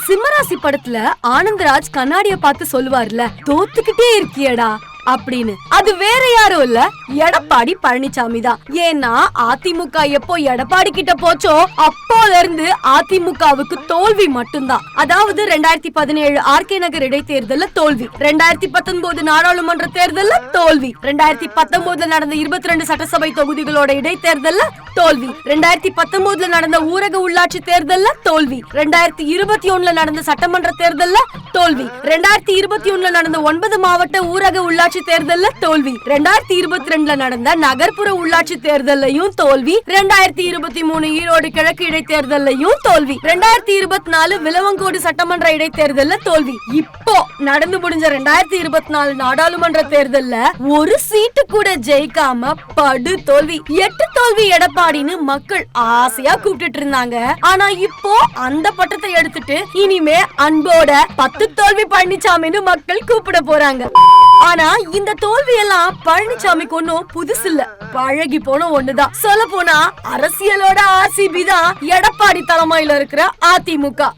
சிம்மராசி படத்துல ஆனந்தராஜ் கண்ணாடிய பார்த்து சொல்லுவார்ல தோத்துக்கிட்டே இருக்கியடா. அப்படின்னு. அது வேற யாரும் இல்ல. எடப்பாடி பழனிசாமி தான். ஏன்னா அதிமுக எப்போ எடப்பாடி கிட்ட போச்சோ அப்போல இருந்து அதிமுகவுக்கு தோல்வி மட்டும்தான். அதாவது ரெண்டாயிரத்தி பதினேழு ஆர்கே நகர் இடைத்தேர்தல்ல தோல்வி. ரெண்டாயிரத்தி பத்தொன்பது நாடாளுமன்ற தேர்தல்ல தோல்வி. ரெண்டாயிரத்தி பத்தொன்பதுல நடந்த இருபத்தி ரெண்டு சட்டசபை தொகுதிகளோட இடைத்தேர்தல்ல தோல்வி. ரெண்டாயிரத்தி பத்தொன்பதுல நடந்த ஊரக உள்ளாட்சி தேர்தல்ல தோல்வி. ரெண்டாயிரத்தி இருபத்தி ஒண்ணுல நடந்த சட்டமன்ற தேர்தல்ல தோல்வி. ரெண்டாயிரத்தி இருபத்தி ஒண்ணுல நடந்த ஒன்பது மாவட்ட ஊரக உள்ளாட்சி தேர்தல்ல தோல்வி. ரெண்டாயிரத்தி இருபத்தி ரெண்டுல நடந்த நகர்ப்புற உள்ளாட்சி தேர்தலையும் தோல்வி. ரெண்டாயிரத்தி இருபத்தி மூணு ஈரோடு கிழக்கு இடைத்தேர்தலையும் தோல்வி. ரெண்டாயிரத்தி இருபத்தி நாலு விலவங்கோடு சட்டமன்ற இடைத்தேர்தல்ல தோல்வி. இப்போ நடந்து முடிஞ்ச ரெண்டாயிரத்தி இருபத்தி நாலு நாடாளுமன்ற தேர்தல்ல ஒரு சீட்டு கூட ஜெயிக்காம படு தோல்வி எட்டு தோல்வி எடப்பாடின்னு மக்கள் ஆசையா கூப்பிட்டுட்டு இருந்தாங்க ஆனா இப்போ அந்த பட்டத்தை எடுத்துட்டு இனிமே அன்போட பத்து தோல்வி பழனிசாமின்னு மக்கள் கூப்பிட போறாங்க. ஆனா இந்த தோல்வி எல்லாம் பழனிசாமிக்கு ஒன்னும் புதுசு இல்ல. பழகி போன ஒண்ணுதான். சொல்ல போனா அரசியலோட ஆர்சிபி தான் எடப்பாடி தலைமையில இருக்கிற அதிமுக.